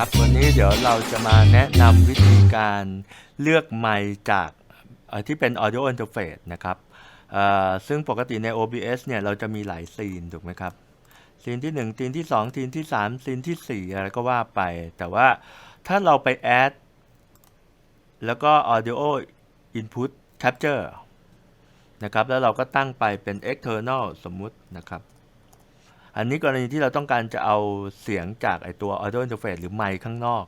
ครับ วันนี้เดี๋ยวเราจะมาแนะนำวิธีการเลือกไมค์จากที่เป็น audio interface นะครับซึ่งปกติใน OBS เนี่ยเราจะมีหลายซีนถูกไหมครับซีนที่ 1ซีนที่ 2ซีนที่ 3ซีนที่ 4 อะไรก็ว่าไป แต่ว่าถ้าเราไป add แล้วก็ audio input capture นะครับ แล้วเราก็ตั้งไปเป็น external สมมุตินะครับ อันนี้กรณีที่เราต้องการจะเอาเสียงจากไอตัว audio interface หรือไมค์ข้างนอก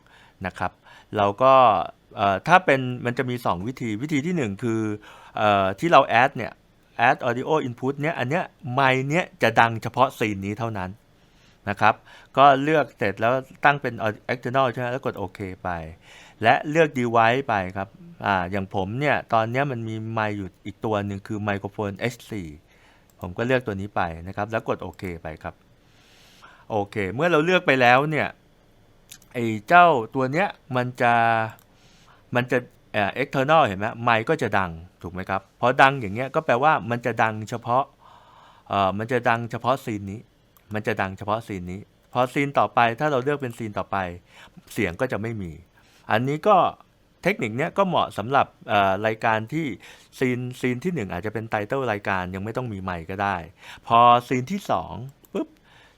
นะครับ เราก็ถ้าเป็นมันจะมี 2 วิธีวิธีที่ 1 คือออที่เรา add เนี่ย add audio input เนี่ยอันเนี้ยไมค์เนี้ยจะดังเฉพาะซีนนี้เท่านั้นนะครับ ก็เลือกเสร็จแล้วตั้งเป็น external ใช่ไหมแล้วกดโอเคไป และเลือก device ไปครับออย่างผมเนี่ย ตอนเนี้ยมันมีไมค์อยู่อีกตัวหนึ่งคือไมโครโฟน H4 ผมก็เลือกตัวนี้ไปนะครับ แล้วกดโอเคไปครับ โอเค เมื่อเราเลือกไปแล้วเนี่ยไอ้เจ้าตัวเนี้ยมันจะมันจะเอ่อ external เห็นไหมไมค์ก็จะดังถูกไหมครับพอดังอย่างเงี้ยก็แปลว่ามันจะดังเฉพาะเอ่อมันจะดังเฉพาะซีนนี้ มันจะดังเฉพาะซีนนี้ พอซีนต่อไปถ้าเราเลือกเป็นซีนต่อไป เสียงก็จะไม่มี อันนี้ก็ ทคนิคนี้ก็เหมาะสำหรับรายการที่ซีนซีนที่หนึ่งอาจจะเป็นไตเติลรายการยังไม่ต้องมีไมค์ก็ได้ พอซีนที่สองปุ๊บ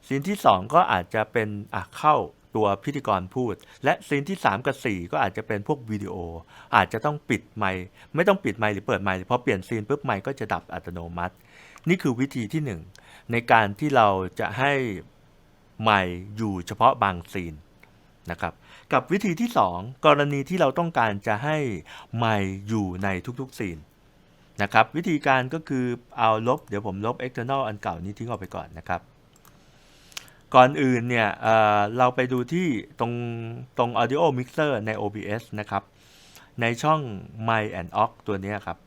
ซีนที่ 2 ก็อาจจะเป็นอะเข้าตัวพิธีกรพูด และซีนที่ 3 กับ 4 ก็อาจจะเป็นพวกวิดีโอ อาจจะต้องปิดไมค์ไม่ต้องปิดไมค์หรือเปิดไมค์พอเปลี่ยนซีนปุ๊บไมค์ก็จะดับอัตโนมัติ นี่คือวิธีที่ 1 ในการที่เราจะให้ไมค์อยู่เฉพาะบางซีน นะครับ กับวิธีที่ 2 กรณีที่เราต้องการจะให้ไมค์อยู่ในทุกๆซีนนะครับ วิธีการก็คือเอาลบ เดี๋ยวผมลบ external อันเก่านี้ทิ้งออกไปก่อนนะครับ ก่อนอื่นเนี่ยเเราไปดูที่ตรงตรง audio mixer ใน OBS นะครับ ในช่อง My and Ox ตัวนี้ครับ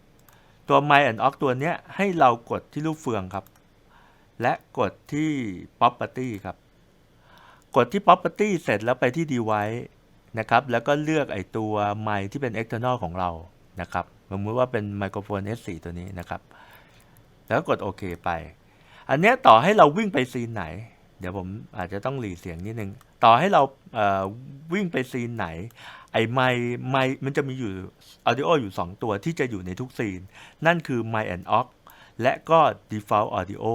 ตัว My and Ox ตัวนี้ให้เรากดที่รูปเฟืองครับ และกดที่ Property ครับ กดที่ Property เสร็จแล้วไปที่ Device นะครับ แล้วก็เลือกไอตัวไมค์ที่เป็น external ของเรานะครับสมมติว่าเป็นไมโครโฟน S4 ตัวนี้นะครับ แล้วกดโอเคไป อันนี้ต่อให้เราวิ่งไปซีนไหน เดี๋ยวผมอาจจะต้องหลีเสียงนิดนึง ต่อให้เราเอ่อวิ่งไปซีนไหน ไอไมค์ไมค์มันจะมีอยู่ audio อยู่ 2 ตัวที่จะอยู่ในทุกซีน นั่นคือ mic and aux และก็ default audio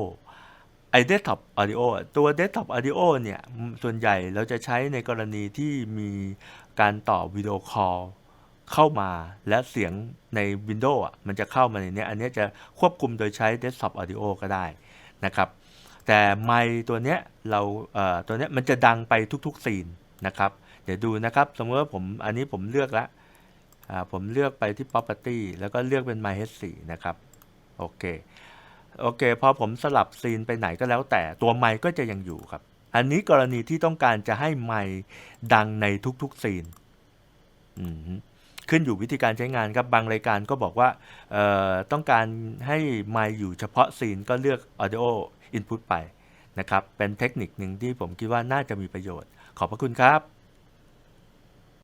ไอ้ desktop audio อตัว desktop audio เนี่ยส่วนใหญ่เราจะใช้ในกรณีที่มีการต่อวิดีโอคอลเข้ามาและเสียงใน Windows อะมันจะเข้ามาในนี้อันนี้จะควบคุมโดยใช้ desktop audio ก็ได้นะครับแต่ไมตัวเนี้ยเราเอ่อตัวเนี้ยมันจะดังไปทุกๆซีนนะครับเดี๋ยวดูนะครับ สมมติว่าผมอันนี้ผมเลือกแล้วอ่าผมเลือกไปที่ property แล้วก็เลือกเป็น my h4 นะครับโอเค โอเคพอผมสลับซีนไปไหนก็แล้วแต่ตัวไมค์ก็จะยังอยู่ครับ อันนี้กรณีที่ต้องการจะให้ไมค์ดังในทุกๆซีนขึ้นอยู่วิธีการใช้งานครับบางรายการก็บอกว่าต้องการให้ไมค์อยู่เฉพาะซีนก็เลือก audio input ไปนะครับ เป็นเทคนิคหนึ่งที่ผมคิดว่าน่าจะมีประโยชน์ ขอบพระคุณครับ